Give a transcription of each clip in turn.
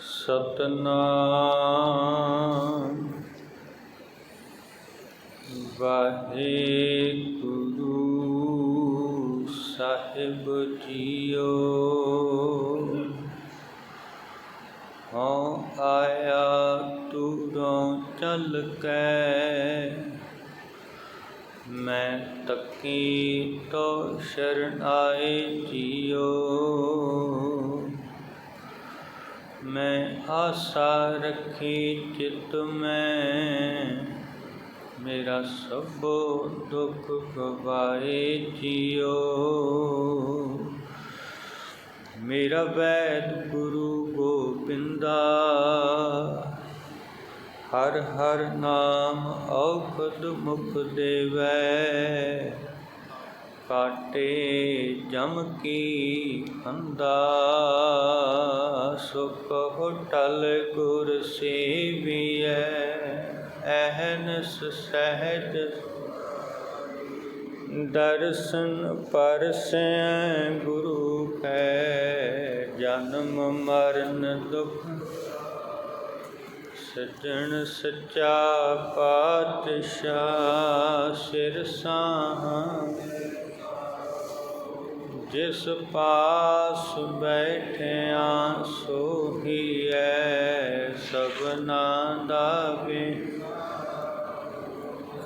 Satnam. Waheguru Sahib JIO. ਹਉ ਆਇਆ ਤੂਰੋਂ ਚੱਲ ਕੇ ਮੈਂ ਤੱਕੀ ਤੋ ਸ਼ਰਨ ਆਏ ਜੀਓ। ਮੈਂ ਆਸਾ ਰੱਖੀ ਚਿਤ ਮੈਂ। ਮੇਰਾ ਸਭੋ ਦੁੱਖ ਗਵਾਏ ਜੀਓ। ਮੇਰਾ ਵੈਦ ਗੁਰੂ ਗੋਬਿੰਦਾ। ਹਰ ਹਰ ਨਾਮ ਔਖਦ ਮੁਖ ਦੇਵੈ। ਕਾਟੇ ਜਮ ਕੀ ਅੰਦਾ ਸੁਖ ਹੋਟਲ ਗੁਰ ਸੇਵੀਐ, ਅਹਨਸ ਸਹਿਜ ਦਰਸ਼ਨ ਪਰਸੈ ਗੁਰੂ ਕੈ ਜਨਮ ਮਰਨ ਦੁਖ, ਸੱਜਣ ਸੱਚਾ ਪਾਤਸ਼ਾਹ ਸਿਰ ਸਾਹ ਜਿਸ ਪਾਸ ਬੈਠਿਆ ਸੋਹੀਐ ਸਭਨਾ ਦਾ ਵੇ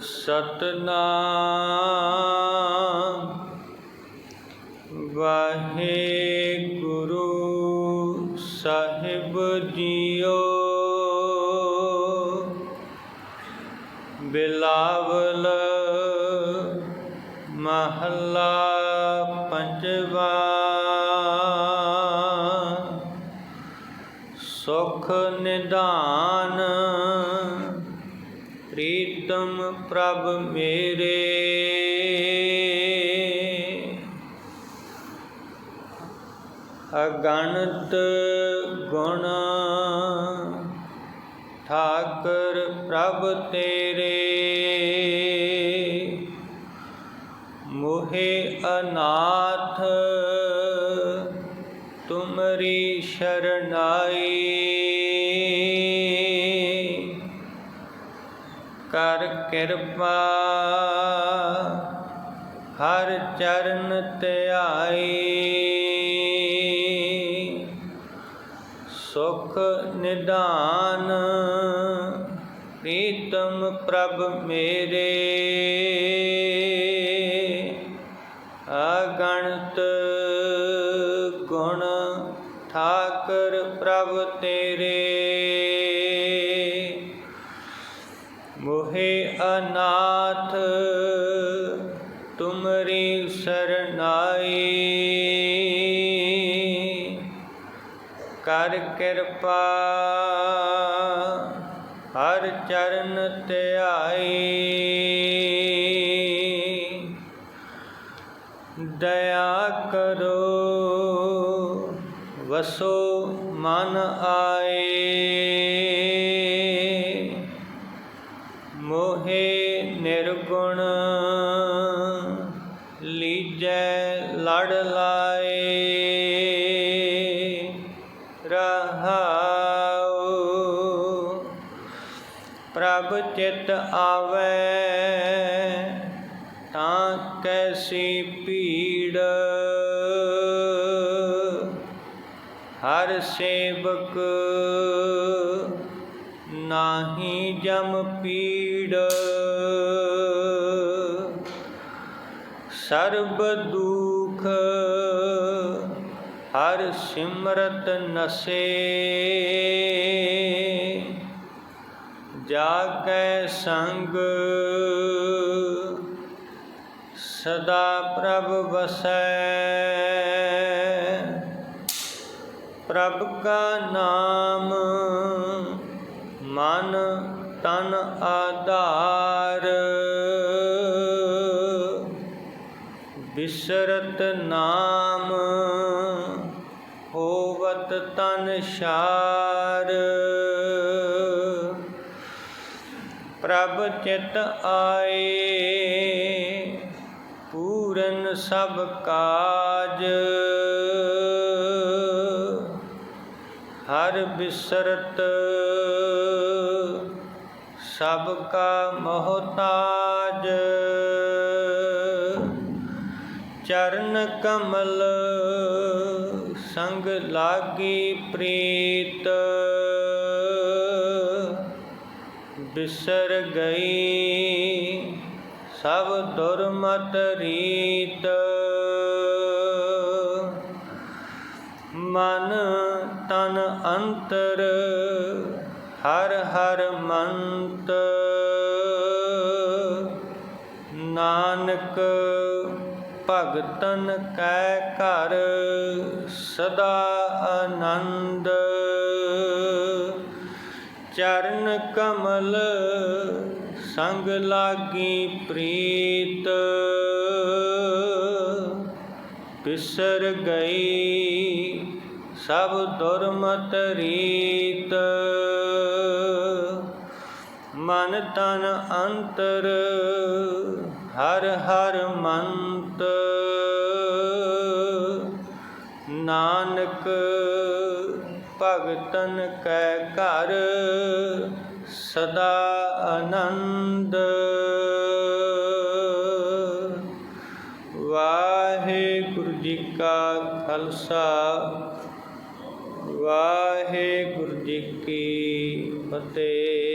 ਸਤਨਾਮ। ਵਾਹਿਗੁਰੂ ਸਾਹਿਬ ਜੀਓ ਬਿਲਾਵਲ ਮਹੱਲਾ ਪੰਜਵਾ। ਸੁਖ ਨਿਦਾਨ ਪ੍ਰੀਤਮ ਪ੍ਰਭ ਮੇਰੇ। ਅਗਣਤ ਗੁਣ ਠਾਕਰ ਪ੍ਰਭ ਤੇਰੇ। ਮੋਹਿ ਅਨਾਥ ਤੁਮਰੀ ਸ਼ਰਨਾਈ ਕਰ ਕਿਰਪਾ ਹਰ ਚਰਨ ਧਿਆਈ ਸੁਖ ਨਿਦਾਨ ਪ੍ਰੀਤਮ ਪ੍ਰਭ ਮੇਰੇ ਤੇਰੇ। ਮੋਹੇ ਅਨਾਥ ਤੁਮਰੀ ਸਰਨਾਈ ਕਰ ਕਿਰਪਾ ਹਰ ਚਰਨ ਧਿਆਈ। ਦਇਆ ਕਰੋ ਵਸੋ ਮਨ ਆਏ। ਮੋਹੇ ਨਿਰਗੁਣ ਲੀਜੈ ਲੜ ਲਾਏ। ਰਹਾਉ ਪ੍ਰਭ ਚਿਤ ਆਵੈ ਤਾਂ ਕੈਸੀ ਪੀੜ ਹਰ ਸੇਵਕ ਨਾਹੀ ਜਮ ਪੀੜ। ਸਰਬ ਦੁਖ ਹਰ ਸਿਮਰਤ ਨਸੇ। ਜਾਗੈ ਸੰਗ ਸਦਾ ਪ੍ਰਭ ਵਸੈ। ਪ੍ਰਭ ਕਾ ਨਾਮ। ਮਨ ਤਨ ਆਧਾਰ। ਬਿਸਰਤ ਨਾਮ। ਹੋਵਤ ਤਨ ਸ਼ਾਰ ਪ੍ਰਭ ਚਿਤ ਆਏ। ਪੂਰਨ ਸਭ ਕਾਜ। ਹਰ ਬਿਸਰਤ ਸਭ ਕਾ ਮਹਤਾਜ। ਚਰਨ ਕਮਲ ਸੰਗ ਲਾਗੀ ਪ੍ਰੀਤ। ਬਿਸਰ ਗਈ ਸਭ ਦੁਰਮਤ ਰੀਤ। ਮਨ ਤਨ ਅੰਤਰ, ਹਰ ਹਰ ਮੰਤ। ਨਾਨਕ ਭਗਤਨ ਕੈ ਘਰ ਸਦਾ ਆਨੰਦ। ਚਰਨ ਕਮਲ ਸੰਗ ਲਾਗੀ ਪ੍ਰੀਤ। ਬਿਸਰ ਗਈ ਸਭ ਦੁਰਮਤ ਰੀਤ। ਮਨ ਤਨ ਅੰਤਰ, ਹਰ ਹਰ ਮੰਤ। ਨਾਨਕ, ਭਗਤਨ ਕੈ ਘਰ, ਸਦਾ ਆਨੰਦ। ਵਾਹਿਗੁਰੂ ਜੀ ਕਾ ਖਾਲਸਾ। ਵਾਹਿਗੁਰੂ ਜੀ ਕੀ ਫਤਿਹ।